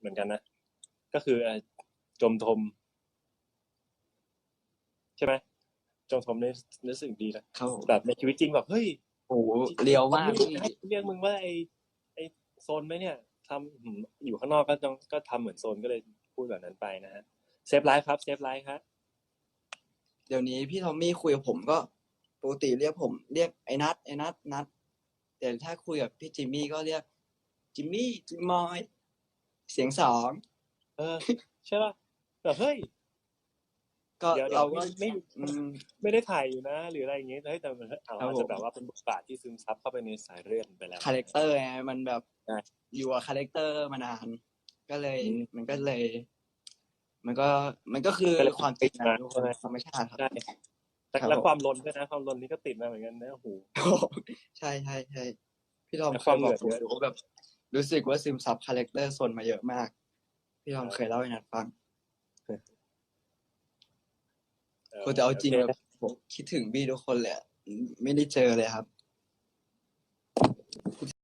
เหมือนกันนะ ก็คือเอ่อจมทม ใช่ไหมจมทมนี่รู้สึกดีนะครับผมแบบในชีวิตจริงแบบเฮ้ยโอ้โหเลียวมากให้พี่ให้เรียกมึงว่าไอไอโซนไหมเนี่ยทำหืมอยู่ข้างนอกก็ต้องก็ทำเหมือนโซนก็เลยพูดแบบนั้นไปนะฮะเซฟไลฟ์ครับเซฟไลฟ์ครับเดี๋ยวนี้พี่ทอมมี่คุยกับผมก็ปกติเรียกผม เรียกไอ้นัทไอ้นัทนัทแต่ถ้าคุยกับพี่จิมมี่ก็เรียกจิมมี่จิมมอย เสียงสองเออใช่ป่ะแบบเฮ้ยก็เดี๋ยวเดี๋ยวเราก็ไม่ไม่อืม ไม่ได้ถ่ายอยู่นะ หรืออะไรอย่างเงี้ยเฮ้ยแต่มันเอาครับอาจผมจะแบบว่าเป็นบทบาทที่ซึมซับเข้าไปในสายเลือดไปแล้ว คาแรคเตอร์ไงมันแบบใช่อยู่กับคาแรคเตอร์มานาน ก็เลยอืมมันก็เลย มันก็มันก็คือก็เลยความจริงติดมานะทุกคใช่นไหม ธรรมชาติครับ ใช่แต่ครับแล้วผม ความลนด้วยนะ ความลนนี้ก็ติดมาเหมือนกันนะโอ้โห ใช่ใช่ใช่พี่ทอมแต่เคความยบอกเหนื่อยผมอยู่ว่าแบบ รู้สึกว่าซึมซับคาแรคเตอร์โซนมาเยอะมาก พี่ทอมเคยเล่าให้นัดฟังคือแต่เอาจริงโคแบบผมคิดถึงพี่ทุกคนเลยอะไม่ได้เจอเลยครับ